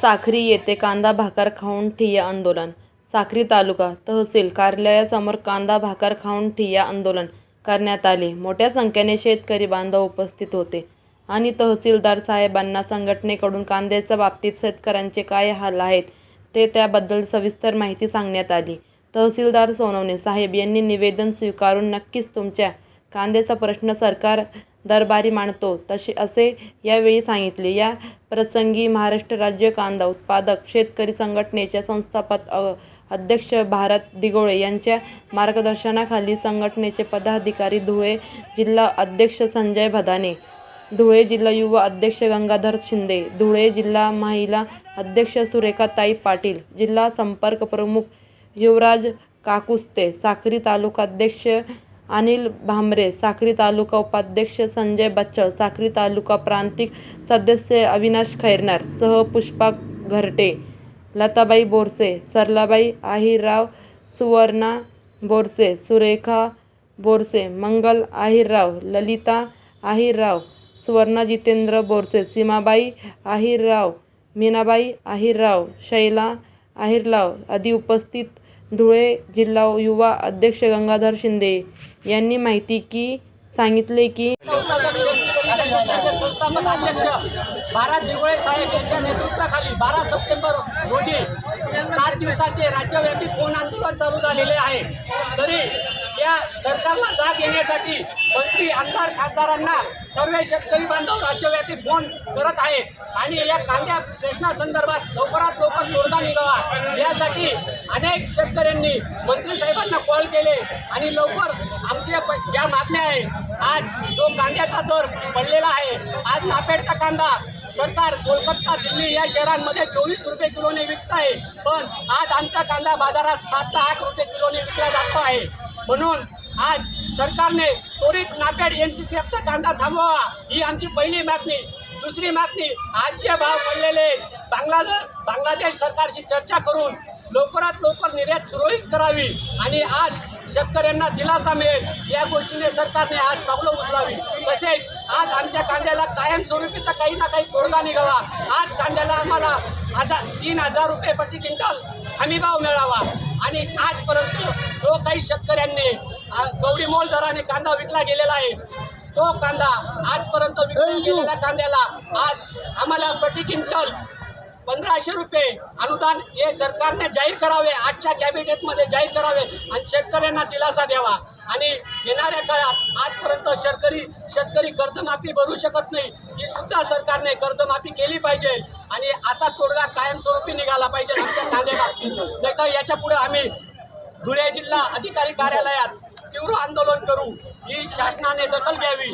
साखरी येथे कांदा भाकर खाऊन ठिय्या आंदोलन. साखरी तालुका तहसील कार्यालयासमोर कांदा भाकर खाऊन ठिय्या आंदोलन करण्यात आले. मोठ्या संख्येने शेतकरी बांधव उपस्थित होते आणि तहसीलदार साहेबांना संघटनेकडून कांद्याच्या बाबतीत शेतकऱ्यांचे काय हाल आहेत ते त्याबद्दल सविस्तर माहिती सांगण्यात आली. तहसीलदार सोनवणे साहेब यांनी निवेदन स्वीकारून नक्कीच तुमच्या कांद्याचा प्रश्न सरकार दरबारी मानतो. तसे असे यावेळी सांगितले. या प्रसंगी महाराष्ट्र राज्य कांदा उत्पादक शेतकरी संघटनेच्या संस्थापक अध्यक्ष भारत दिगोळे यांच्या मार्गदर्शनाखाली संघटनेचे पदाधिकारी धुळे जिल्हा अध्यक्ष संजय भदाने धुळे जिल्हा युवा अध्यक्ष गंगाधर शिंदे धुळे जिल्हा महिला अध्यक्ष सुरेखाताई पाटील जिल्हा संपर्क प्रमुख युवराज काकुस्ते साक्री तालुका अध्यक्ष अनिल भांबरे साक्री तालुका उपाध्यक्ष संजय बच्चव साक्री तालुका प्रांतिक सदस्य अविनाश खैरनार सह पुष्पा घरटे लताबाई बोरसे सरलाबाई आहिरराव सुवर्णा बोरसे सुरेखा बोरसे मंगल आहिरराव ललिता आहिरराव सुवर्णा जितेंद्र बोरसे सीमाबाई आहिरराव मीनाबाई आहिरराव शैला आहिरराव आदी उपस्थित धुळे जिल्हा युवा अध्यक्ष गंगाधर शिंदे यांनी माहिती की सांगितले की संस्थापक अध्यक्ष भारत दिगोळे साहेब यांच्या नेतृत्वाखाली बारा सप्टेंबर रोजी सात दिवसाचे राज्यव्यापी फोन आंदोलन चालू झालेले आहे. तरी या सरकारला जाग येण्यासाठी मंत्री आमदार खासदारांना सर्व शेतकरी बांधव राज्यव्यापी फोन करत आहेत. आणि या कांद्या प्रश्नासंदर्भात लवकरात लवकर तोडगा निघावा. यासाठी अनेक शेतकऱ्यांनी मंत्री साहेबांना कॉल केले आणि लवकर आमच्या प- ज्या मागण्या आहेत आज जो कांद्याचा दर पडलेला आहे आज नापेडचा कांदा सरकार कोलकाता दिल्ली या शहरांमध्ये चोवीस रुपये किलोने विकत आहे पण आज आमचा कांदा बाजारात सात ते आठ रुपये किलोने विकला जातो आहे. म्हणून आज सरकारने त्वरित नापेड एन सी सी एफचा कांदा थांबवावा ही आमची पहिली मागणी. दुसरी मागणी आजचे भाव पडलेले बांगलादेश बांगलादेश सरकारशी चर्चा करून लवकरात लवकर निर्यात सुरळीत करावी आणि आज शेतकऱ्यांना दिलासा मिळेल. या गोष्टीने सरकारने आज पावलं उचलावी. तसेच आज आमच्या कांद्याला कायमस्वरूपीचा काही ना काही तोडगा निघावा. आज कांद्याला आम्हाला हजार तीन हजार रुपये प्रति क्विंटल हमी भाव मिळावा. आणि आजपर्यंत जो काही शेतकऱ्यांनी गवडी मोल दराने कांदा विकला गेलेला आहे तो कांदा आजपर्यंत विकल्या गेलेल्या कांद्याला आज आम्हाला प्रति क्विंटल पंधराशे रुपये अनुदान हे सरकारने जाहीर करावे आजच्या कॅबिनेटमध्ये जाहीर करावे आणि शेतकऱ्यांना दिलासा द्यावा. आणि येणाऱ्या काळात आजपर्यंत शेतकरी शेतकरी कर्जमाफी भरू शकत नाही. ही सुद्धा सरकारने कर्जमाफी केली पाहिजे. आणि असा तोडगा कायमस्वरूपी निघाला पाहिजे आमच्या कांद्या नाही तर याच्यापुढे आम्ही धुळे जिल्हा अधिकारी कार्यालयात तीव्र आंदोलन करू. ही शासनाने दखल घ्यावी.